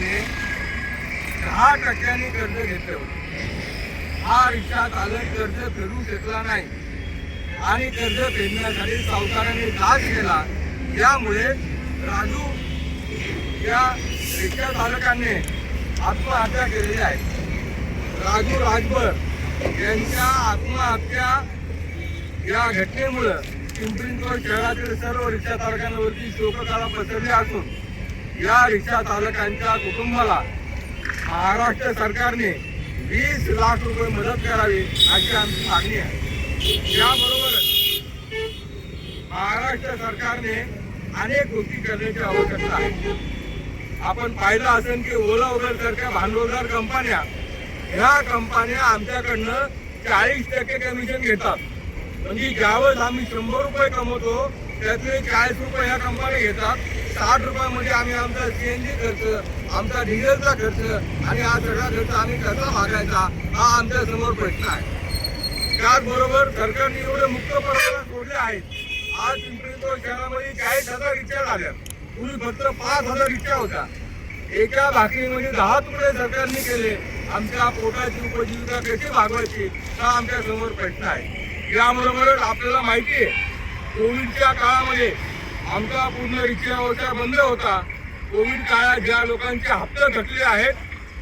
ने दहा टक्क्यांनी कर्ज घेतलं. होतं हा रिक्षा चालक कर्ज फेडू शकला नाही. आणि कर्ज फेडण्यासाठी सावकाराने दाद केला. यामुळे राजू या रिक्षा चालकांनी आत्महत्या केलेली आहे. राजू राजभर यांच्या आत्महत्या या घटनेमुळं पिंपरी शहरातील सर्व रिक्षा चालकांवरती शोककळा पसरली असून या रिक्षा चालकांच्या कुटुंबाला महाराष्ट्र सरकारने वीस लाख रुपये मदत करावी अशी आमची मागणी आहे. याबरोबरच महाराष्ट्र सरकारने अनेक गोष्टी करण्याची आवश्यकता आहे. आपण पाहिलं असेल की ओला उबर सारख्या भांडवलदार कंपन्या ह्या कंपन्या आमच्याकडनं चाळीस टक्के कमिशन घेतात. म्हणजे ज्यावेळेस आम्ही शंभर रुपये कमवतो त्यातले चाळीस रुपये ह्या कंपन्या घेतात. साठ रुपयामध्ये आम्ही आमचा सी एन जी खर्च आमचा डिझेलचा खर्च आणि हा सगळा खर्च आम्ही कसा भागायचा हा आमच्यासमोर प्रश्न आहे. त्याचबरोबर सरकारने एवढे मुक्त परवाना सोडले आहेत. आज पिंपरी चिंचवड शहरामध्ये चाळीस हजार रिक्षा झाल्या. पूर्वी फक्त पाच हजार रिक्षा होत्या. एका भाकरीमध्ये दहा तुकडे सरकारने केले. आमच्या पोटाची उपजीविका कशी भागवायची हा आमच्यासमोर प्रश्न आहे. याबरोबरच आपल्याला माहिती आहे कोविडच्या काळामध्ये आमचा पूर्ण रिक्षावरचा बंद होता. कोविड काळात ज्या लोकांचे हप्ते थकले आहेत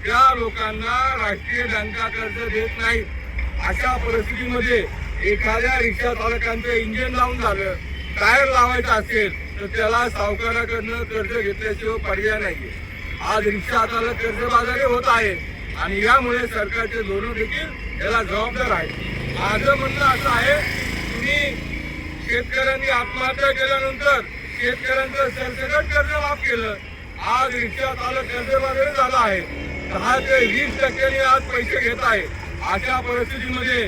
त्या लोकांना राष्ट्रीय बँका कर्ज देत नाहीत. अशा परिस्थितीमध्ये एखाद्या रिक्षा चालकांचं इंजिन लावून झालं टायर लावायचं असेल तर त्याला सावकाराकडनं कर्ज घेतल्याशिवाय पर्याय नाहीये. आज रिक्षा चालक कर्जबाजारी होत आहे आणि यामुळे सरकारचे धोरण देखील याला जबाबदार आहे. माझं म्हणणं असं आहे शेतकऱ्यांनी आत्महत्या केल्यानंतर शेतकऱ्यांचं सरसकट कर्ज माफ केलं. आज रिक्षा चालक कर्जबाजारी झाला आहे. दहा ते वीस टक्क्यांनी आज पैसे घेत आहे. अशा परिस्थितीमध्ये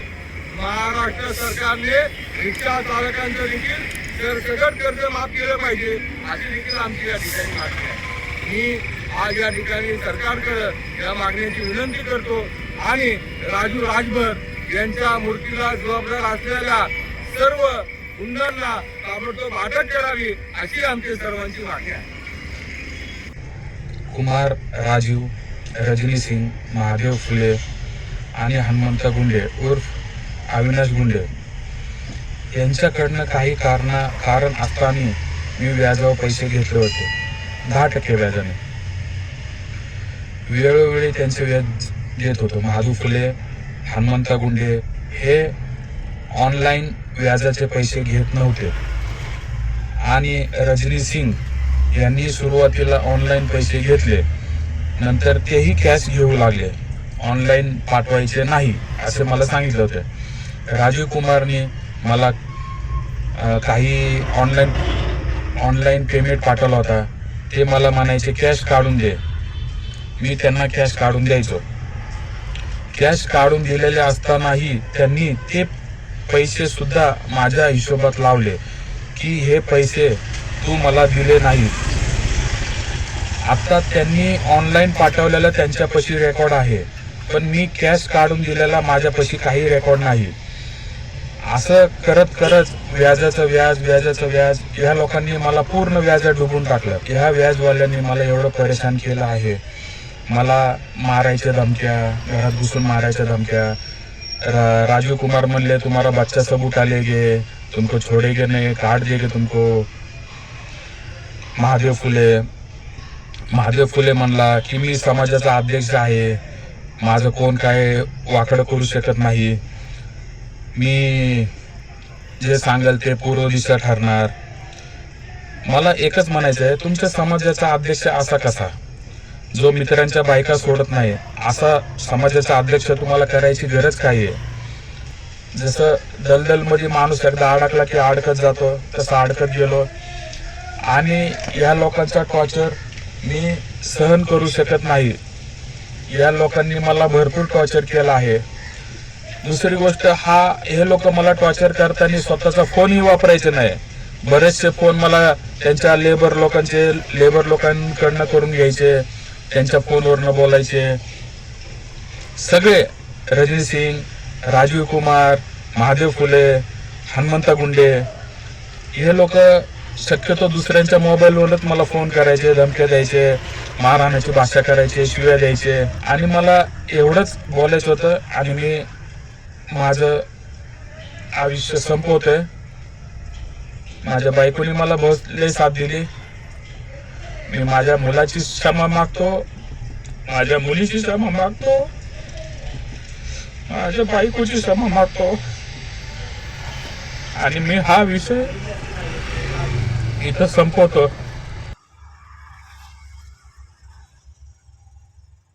महाराष्ट्र सरकारने रिक्षा चालकांचं देखील सरसकट कर्ज माफ केलं पाहिजे अशी देखील आमची या ठिकाणी मागणी आहे. मी आज या ठिकाणी सरकारकडे या मागण्याची विनंती करतो आणि राजू राजभर यांच्या मूर्तीला जबाबदार असलेल्या सर्व गुंडांना ताबडतोब अटक करावी अशी आमची सर्वांची मागणी आहे. कुमार राजीव रजनी सिंग महादेव फुले आणि हनुमंत गुंडे उर्फ अविनाश गुंडे. यांच्याकडनं काही कारणा कारण असताना मी व्याजावर पैसे घेतले होते. दहा टक्के व्याजाने. वेळोवेळी त्यांचे व्याज देत होतो. महादू फुले हनुमंत गुंडे हे ऑनलाईन व्याजाचे पैसे घेत नव्हते. आणि रजनी सिंग यांनी सुरुवातीला ऑनलाईन पैसे घेतले. नंतर तेही कॅश घेऊ लागले. ऑनलाईन पाठवायचे नाही असे मला सांगितलं होतं. राजीव कुमारने मला काही ऑनलाईन ऑनलाईन पेमेंट पाठवला होता. ते मला म्हणायचे कॅश काढून दे. मी त्यांना कॅश काढून द्यायचो. कॅश काढून दिलेले असतानाही त्यांनी ते पैसे सुद्धा माझ्या हिशोबात लावले की हे पैसे तू मला दिले नाही आता त्यांनी ऑनलाईन पाठवलेलं त्यांच्यापाशी रेकॉर्ड आहे. पण मी कॅश काढून दिलेला माझ्यापाशी काही रेकॉर्ड नाही. असं करत करत व्याजाचं व्याज व्याजाचं व्याज ह्या लोकांनी मला पूर्ण व्याजात डुबून टाकलं. ह्या व्याजवाल्यांनी मला एवढं परेशान केलं आहे. मला मारायच्या धमक्या घरात घुसून मारायच्या धमक्या राजीव कुमार म्हणले तुम्हारा बच्चा सबूत आलेगे तुमको छोड़ेगे नहीं काट देगे तुमको. महादेव फुले महादेव फुले म्हणला की मी समाजाचा अध्यक्ष आहे. माझं कोण काय वाकडं करू शकत नाही. मी जे सांगेल ते पूर्व दिशा ठरणार. मला एकच म्हणायचं आहे तुमच्या समाजाचा अध्यक्ष असा कसा? जो मित्रांच्या बायका सोडत नाही असा समाजाचा अध्यक्ष तुम्हाला करायची गरज काय आहे? जसं दलदलमध्ये माणूस एकदा अडकला की अडकत जातो तसं अडकत गेलो. आणि या लोकांचा टॉर्चर मी सहन करू शकत नाही. या लोकांनी मला भरपूर टॉर्चर केला आहे. दुसरी गोष्ट हा हे लोक मला टॉर्चर करताना स्वतःचा फोनही वापरायचे नाही. बरेचसे फोन मला त्यांच्या लेबर लोकांचे लेबर लोकांकडनं करून घ्यायचे. त्यांच्या फोनवरनं बोलायचे. सगळे रजनी सिंग राजीव कुमार महादेव फुले हनुमंता गुंडे हे लोक शक्यतो दुसऱ्यांच्या मोबाईलवरच मला फोन करायचे धमक्या द्यायचे मारहाण्याची भाषा करायचे शिव्या द्यायचे. आणि मला एवढंच बोलायचं होतं आणि मी माझं आयुष्य संपवतोय. माझ्या बायकोने मला बहुत लय साथ दिली. मी माझ्या मुलाची क्षमा मागतो माझ्या मुलीची क्षमा मागतो माझ्या बायकोची क्षमा मागतो. आणि मी हा विषय इथं संपवतो.